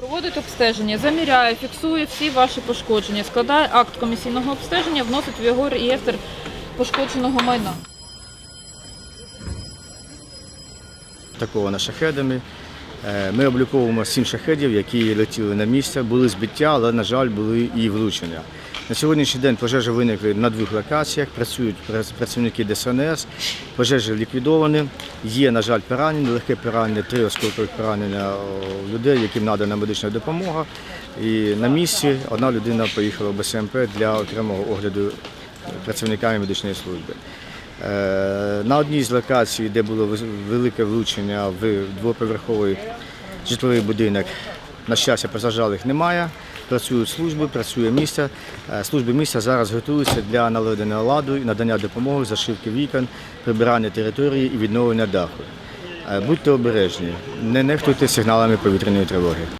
Проводить обстеження, заміряє, фіксує всі ваші пошкодження, складає акт комісійного обстеження, вносить в його реєстр пошкодженого майна. атакована шахедами. Е, Ми обліковуємо сім шахедів, які летіли на місце. Були збиття, але, на жаль, були і влучення. На сьогоднішній день пожежі виникли на двох локаціях, працюють працівники ДСНС, пожежі ліквідовані. Є, на жаль, поранені, легке поранення, три осколкових поранення людей, яким надана медична допомога. І на місці одна людина поїхала в БСМП для окремого огляду працівниками медичної служби. Е, На одній з локацій, де було велике влучення в двоповерховий житловий будинок, на щастя, постраждалих немає. Працюють служби, працює місце. Е, Служби місця зараз готуються для наведення ладу і надання допомоги, зашивки вікон, прибирання території і відновлення даху. Е, Будьте обережні, не нехтуйте сигналами повітряної тривоги.